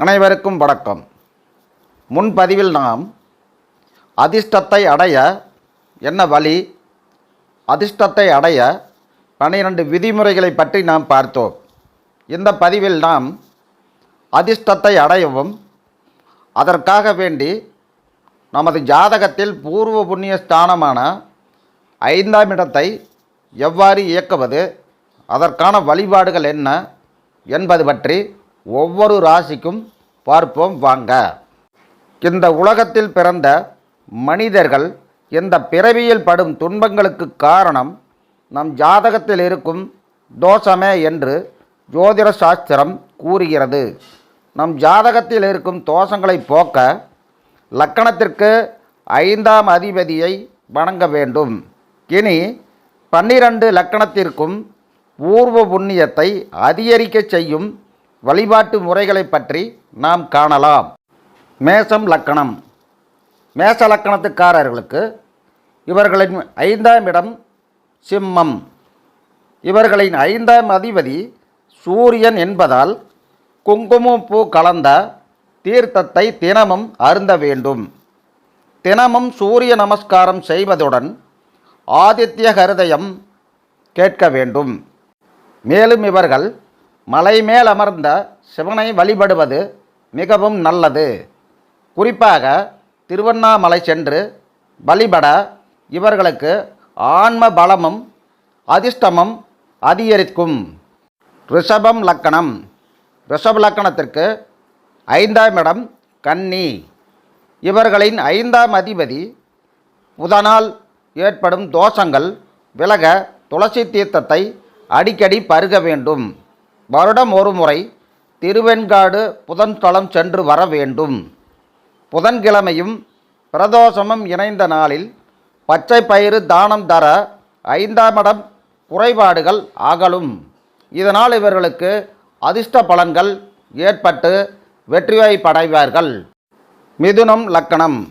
அனைவருக்கும் வணக்கம். முன்பதிவில் நாம் அதிர்ஷ்டத்தை அடைய என்ன வழி? அதிர்ஷ்டத்தை அடைய பனிரெண்டு விதிமுறைகளை பற்றி நாம் பார்த்தோம். இந்த பதிவில் நாம் அதிர்ஷ்டத்தை அடையவும் அதற்காக வேண்டி நமது ஜாதகத்தில் பூர்வ புண்ணிய ஸ்தானமான ஐந்தாம் இடத்தை எவ்வாறு இயக்குவது அதற்கான வழிபாடுகள் என்ன என்பது பற்றி ஒவ்வொரு ராசிக்கும் பார்ப்போம் வாங்க. இந்த உலகத்தில் பிறந்த மனிதர்கள் இந்த பிறவியில் படும் துன்பங்களுக்கு காரணம் நம் ஜாதகத்தில் இருக்கும் தோஷமே என்று ஜோதிட சாஸ்திரம் கூறுகிறது. நம் ஜாதகத்தில் இருக்கும் தோஷங்களை போக்க லக்கணத்திற்கு ஐந்தாம் அதிபதியை வணங்க வேண்டும். இனி பன்னிரண்டு லக்கணத்திற்கும் பூர்வ புண்ணியத்தை அதிகரிக்க செய்யும் வழிபாட்டு முறைகளை பற்றி நாம் காணலாம். மேசம் லக்கணம். மேச லக்கணத்துக்காரர்களுக்கு இவர்களின் ஐந்தாம் இடம் சிம்மம். இவர்களின் ஐந்தாம் அதிபதி சூரியன் என்பதால் குங்குமப்பூ கலந்த தீர்த்தத்தை தினமும் அருந்த வேண்டும். தினமும் சூரிய நமஸ்காரம் செய்வதுடன் ஆதித்ய ஹிருதயம் கேட்க வேண்டும். மேலும் இவர்கள் மலை மேல் அமர்ந்த சிவனை வழிபடுவது மிகவும் நல்லது. குறிப்பாக திருவண்ணாமலை சென்று வழிபட இவர்களுக்கு ஆன்ம பலமும் அதிர்ஷ்டமும் அதிகரிக்கும். ரிஷபம் லக்கணம். ரிஷப லக்கணத்திற்கு ஐந்தாம் இடம் கன்னி. இவர்களின் ஐந்தாம் அதிபதி புதனால் ஏற்படும் தோஷங்கள் விலக துளசி தீர்த்தத்தை அடிக்கடி பருக வேண்டும். வருடம் ஒரு முறை திருவெண்காடு புதன்தளம் சென்று வர வேண்டும். புதன்கிழமையும் பிரதோஷமும் இணைந்த நாளில் பச்சை பயிறு தானம் தர ஐந்தாம் இடம் குறைபாடுகள் அகலும் இதனால் இவர்களுக்கு அதிர்ஷ்ட பலன்கள் ஏற்பட்டு வெற்றி படைவார்கள். மிதுனம் லக்கணம்.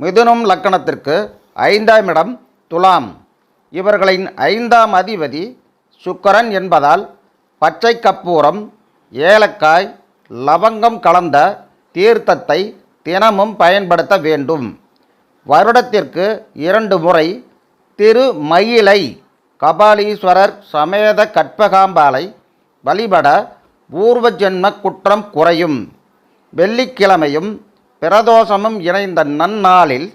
மிதுனம் லக்கணத்திற்கு ஐந்தாம் இடம் துலாம். இவர்களின் ஐந்தாம் அதிபதி சுக்கரன் என்பதால் பச்சை கற்பூரம் ஏலக்காய் லவங்கம் கலந்த தீர்த்தத்தை தினமும் பயன்படுத்த வேண்டும். வருடத்திற்கு இரண்டு முறை திருமயிலை கபாலீஸ்வரர் சமேத கற்பகாம்பாலை வழிபட பூர்வஜென்ம குற்றம் குறையும். வெள்ளிக்கிழமையும் பிரதோஷமும் இணைந்த நன்னாளில்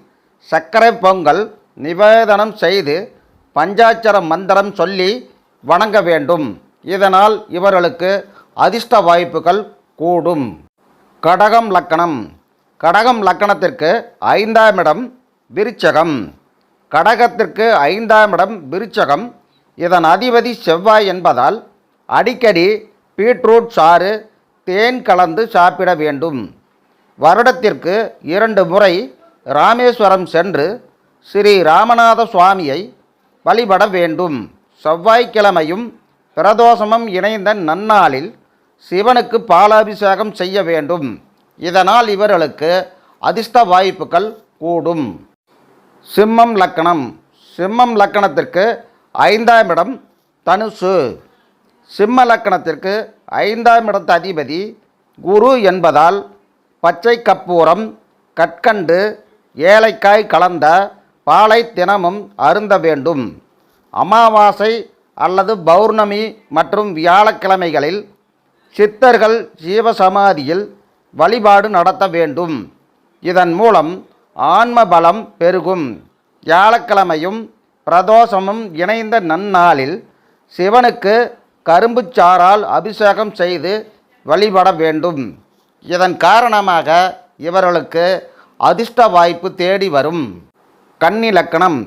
சர்க்கரை பொங்கல் நிவேதனம் செய்து பஞ்சாட்சர மந்திரம் சொல்லி வணங்க வேண்டும். இதனால் இவர்களுக்கு அதிர்ஷ்ட வாய்ப்புகள் கூடும். கடகம் லக்கணம். கடகம் லக்கணத்திற்கு ஐந்தாம் இடம் விருச்சகம். கடகத்திற்கு ஐந்தாம் இடம் விருச்சகம். இதன் அதிபதி செவ்வாய் என்பதால் அடிக்கடி பீட்ரூட் சாறு தேன் கலந்து சாப்பிட வேண்டும். வருடத்திற்கு இரண்டு முறை ராமேஸ்வரம் சென்று ஸ்ரீ ராமநாத சுவாமியை வழிபட வேண்டும். செவ்வாய்க்கிழமையும் பிரதோஷமும் இணைந்த நன்னாளில் சிவனுக்கு பாலாபிஷேகம் செய்ய வேண்டும். இதனால் இவர்களுக்கு அதிர்ஷ்ட வாய்ப்புகள் கூடும். சிம்மம் லக்கணம். சிம்மம் லக்கணத்திற்கு ஐந்தாம் இடம் தனுசு. சிம்ம லக்கணத்திற்கு ஐந்தாம் இடத்து அதிபதி குரு என்பதால் பச்சை கற்பூரம் கற்கண்டு ஏலைக்காய் கலந்த பாலை தினமும் அருந்த வேண்டும். அமாவாசை அல்லது பௌர்ணமி மற்றும் வியாழக்கிழமைகளில் சித்தர்கள் ஜீவசமாதியில் வழிபாடு நடத்த வேண்டும். இதன் மூலம் ஆன்ம பலம் பெருகும். வியாழக்கிழமையும் பிரதோஷமும் இணைந்த நன்னாளில் சிவனுக்கு கரும்புச் சாறால் அபிஷேகம் செய்து வழிபட வேண்டும். இதன் காரணமாக இவர்களுக்கு அதிர்ஷ்ட வாய்ப்பு தேடி வரும். கன்னி லக்கணம்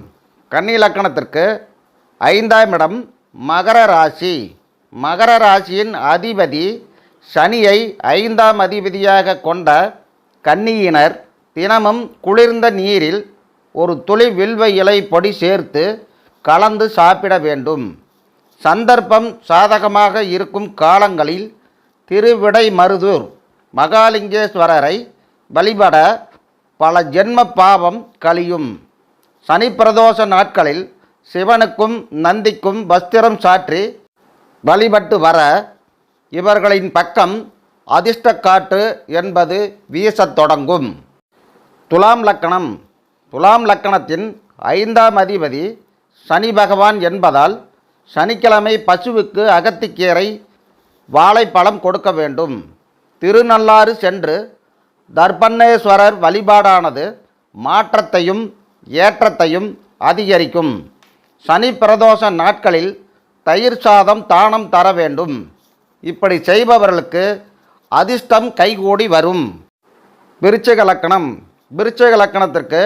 கன்னி லக்கணத்திற்கு ஐந்தாம் இடம் மகர ராசி. மகர ராசியின் அதிபதி சனியை ஐந்தாம் அதிபதியாக கொண்ட கன்னியினர் தினமும் குளிர்ந்த நீரில் ஒரு துளி வில்வ இலை பொடி சேர்த்து கலந்து சாப்பிட வேண்டும். சந்தர்ப்பம் சாதகமாக இருக்கும் காலங்களில் திருவிடை மருதூர் மகாலிங்கேஸ்வரரை வழிபட பல ஜென்ம பாவம் கழியும். சனி பிரதோஷ நாட்களில் சிவனுக்கும் நந்திக்கும் வஸ்திரம் சாற்றி வழிபட்டு வர இவர்களின் பக்கம் அதிர்ஷ்டக்காற்று என்பது வீசத் தொடங்கும். துலாம் லக்கணம். துலாம் லக்கணத்தின் ஐந்தாம் அதிபதி சனி பகவான் என்பதால் சனிக்கிழமை பசுவுக்கு அகத்திக்கீரை வாழைப்பழம் கொடுக்க வேண்டும். திருநள்ளாறு சென்று தர்பண்ணேஸ்வரர் வழிபாடானது மாற்றத்தையும் ஏற்றத்தையும் அதிகரிக்கும். சனி பிரதோஷ நாட்களில் தயிர் சாதம் தானம் தர வேண்டும். இப்படி செய்பவர்களுக்கு அதிர்ஷ்டம் கைகூடி வரும். விருச்சிக லக்கணம். விருச்சிக லக்கணத்திற்கு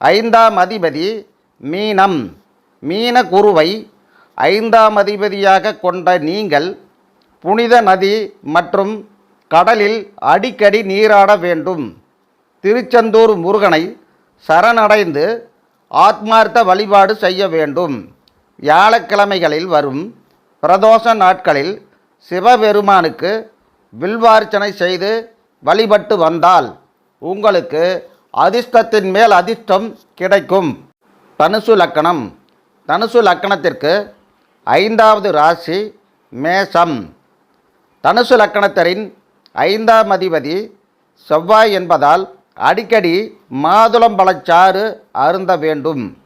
ஐந்தாம் அதிபதி மீனம். மீன குருவை ஐந்தாம் அதிபதியாக கொண்ட நீங்கள் புனித நதி மற்றும் கடலில் அடிக்கடி நீராட வேண்டும். திருச்செந்தூர் முருகனை சரணடைந்து ஆத்மார்த்த வழிபாடு செய்ய வேண்டும். வியாழக்கிழமைகளில் வரும் பிரதோஷ நாட்களில் சிவபெருமானுக்கு வில்வார்ச்சனை செய்து வழிபட்டு வந்தால் உங்களுக்கு அதிர்ஷ்டத்தின் மேல் அதிர்ஷ்டம் கிடைக்கும். தனுசு லக்கணம். தனுசு லக்கணத்திற்கு ஐந்தாவது ராசி மேஷம். தனுசு லக்கணத்தரின் ஐந்தாம் அதிபதி செவ்வாய் என்பதால் அடிக்கடி மாதுளம்பழச்சாறு அருந்த வேண்டும்.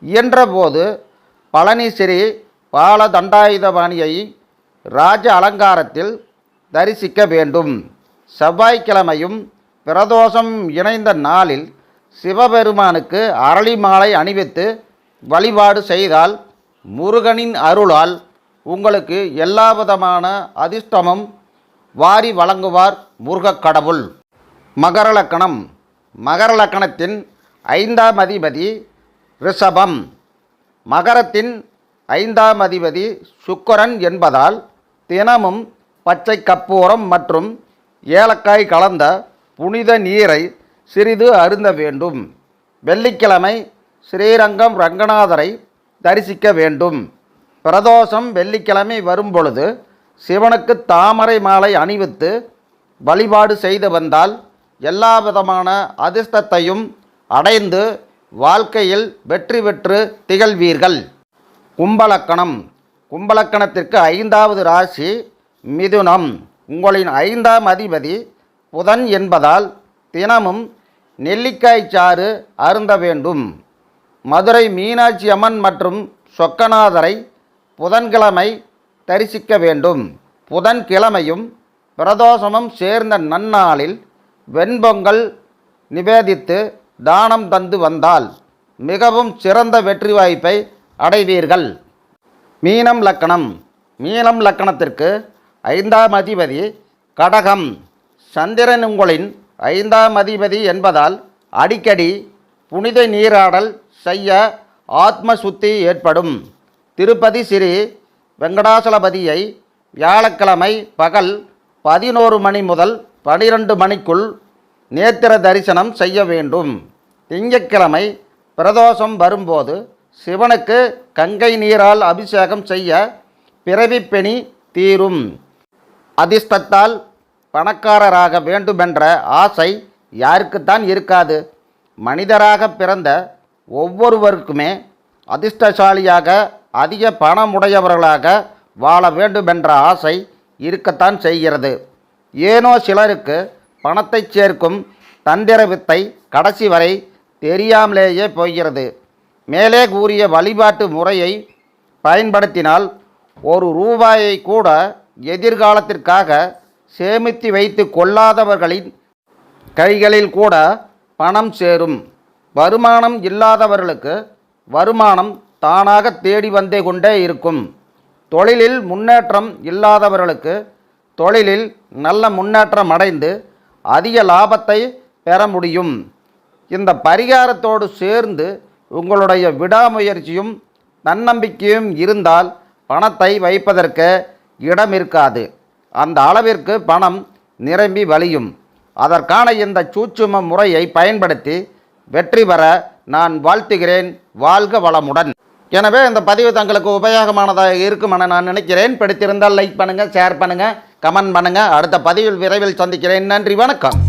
இயன்றபோது பழனி ஸ்ரீ பாலதண்டாயுதபாணியை ராஜ அலங்காரத்தில் தரிசிக்க வேண்டும். செவ்வாய்க்கிழமையும் பிரதோஷம் இணைந்த நாளில் சிவபெருமானுக்கு அரளி மாலை அணிவித்து வழிபாடு செய்தால் முருகனின் அருளால் உங்களுக்கு எல்லா விதமான அதிர்ஷ்டமும் வாரி வழங்குவார் முருகக் கடவுள் மகர லக்கணம். மகர லக்கணத்தின் ஐந்தாம் அதிபதி ரிஷபம். மகரத்தின் ஐந்தாம் அதிபதி சுக்கரன் என்பதால் தினமும் பச்சை கற்பூரம் மற்றும் ஏலக்காய் கலந்த புனித நீரை சிறிது அருந்த வேண்டும். வெள்ளிக்கிழமை ஸ்ரீரங்கம் ரங்கநாதரை தரிசிக்க வேண்டும். பிரதோஷம் வெள்ளிக்கிழமை வரும்பொழுது சிவனுக்கு தாமரை மாலை அணிவித்து வழிபாடு செய்து வந்தால் எல்லா விதமான அதிர்ஷ்டத்தையும் அடைந்து வாழ்க்கையில் வெற்றி பெற்று திகழ்வீர்கள். கும்பலக்கணம். கும்பலக்கணத்திற்கு ஐந்தாவது ராசி மிதுனம். உங்களின் ஐந்தாம் அதிபதி புதன் என்பதால் தினமும் நெல்லிக்காய் சாறு அருந்த வேண்டும். மதுரை மீனாட்சி அம்மன் மற்றும் சொக்கநாதரை புதன்கிழமை தரிசிக்க வேண்டும். புதன்கிழமையும் பிரதோஷமும் சேர்ந்த நன்னாளில் வெண்பொங்கல் நிவேதித்து தானம் தந்து வந்தால் மிகவும் சிறந்த வெற்றி வாய்ப்பை அடைவீர்கள். மீனம் லக்கணம். மீனம் லக்கணத்திற்கு ஐந்தாம் அதிபதி கடகம். சந்திரன் உங்களின் ஐந்தாம் அதிபதி என்பதால் அடிக்கடி புனித நீராடல் செய்ய ஆத்ம சுத்தி ஏற்படும். திருப்பதி ஸ்ரீ வெங்கடாசலபதியை வியாழக்கிழமை பகல் பதினோரு மணி முதல் பனிரெண்டு மணிக்குள் நேத்திர தரிசனம் செய்ய வேண்டும். திங்கட்கிழமை பிரதோஷம் வரும்போது சிவனுக்கு கங்கை நீரால் அபிஷேகம் செய்ய பிறவிப்பெணி தீரும். அதிர்ஷ்டத்தால் பணக்காரராக வேண்டுமென்ற ஆசை யாருக்குத்தான் இருக்காது. மனிதராக பிறந்த ஒவ்வொருவருக்குமே அதிர்ஷ்டசாலியாக அதிக பணமுடையவர்களாக வாழ வேண்டுமென்ற ஆசை இருக்கத்தான் செய்கிறது. ஏனோ சிலருக்கு பணத்தை சேர்க்கும் தந்திர வித்தை கடைசி வரை தெரியாமலேயே போகிறது. மேலே கூறிய வழிபாட்டு முறையை பயன்படுத்தினால் ஒரு ரூபாயை கூட எதிர்காலத்திற்காக சேமித்து வைத்து கொள்ளாதவர்களின் கைகளில் கூட பணம் சேரும். வருமானம் இல்லாதவர்களுக்கு வருமானம் தானாக தேடி வந்தே கொண்டே இருக்கும். தொழிலில் முன்னேற்றம் இல்லாதவர்களுக்கு தொழிலில் நல்ல முன்னேற்றம் அடைந்து அதிக லாபத்தை பெற முடியும். இந்த பரிகாரத்தோடு சேர்ந்து உங்களுடைய விடாமுயற்சியும் தன்னம்பிக்கையும் இருந்தால் பணத்தை வைப்பதற்கு இடம் இருக்காது. அந்த அளவிற்கு பணம் நிரம்பி வழியும். அதற்கான இந்த சூட்சும முறையை பயன்படுத்தி வெற்றி பெற நான் வாழ்த்துகிறேன். வாழ்க வளமுடன். எனவே இந்த பதிவு தங்களுக்கு உபயோகமானதாக இருக்கும் என நான் நினைக்கிறேன். பிடித்திருந்தால் லைக் பண்ணுங்கள் ஷேர் பண்ணுங்கள் கமெண்ட் பண்ணுங்கள் அடுத்த பதிவில் விரைவில் சந்திக்கிறேன். நன்றி வணக்கம்.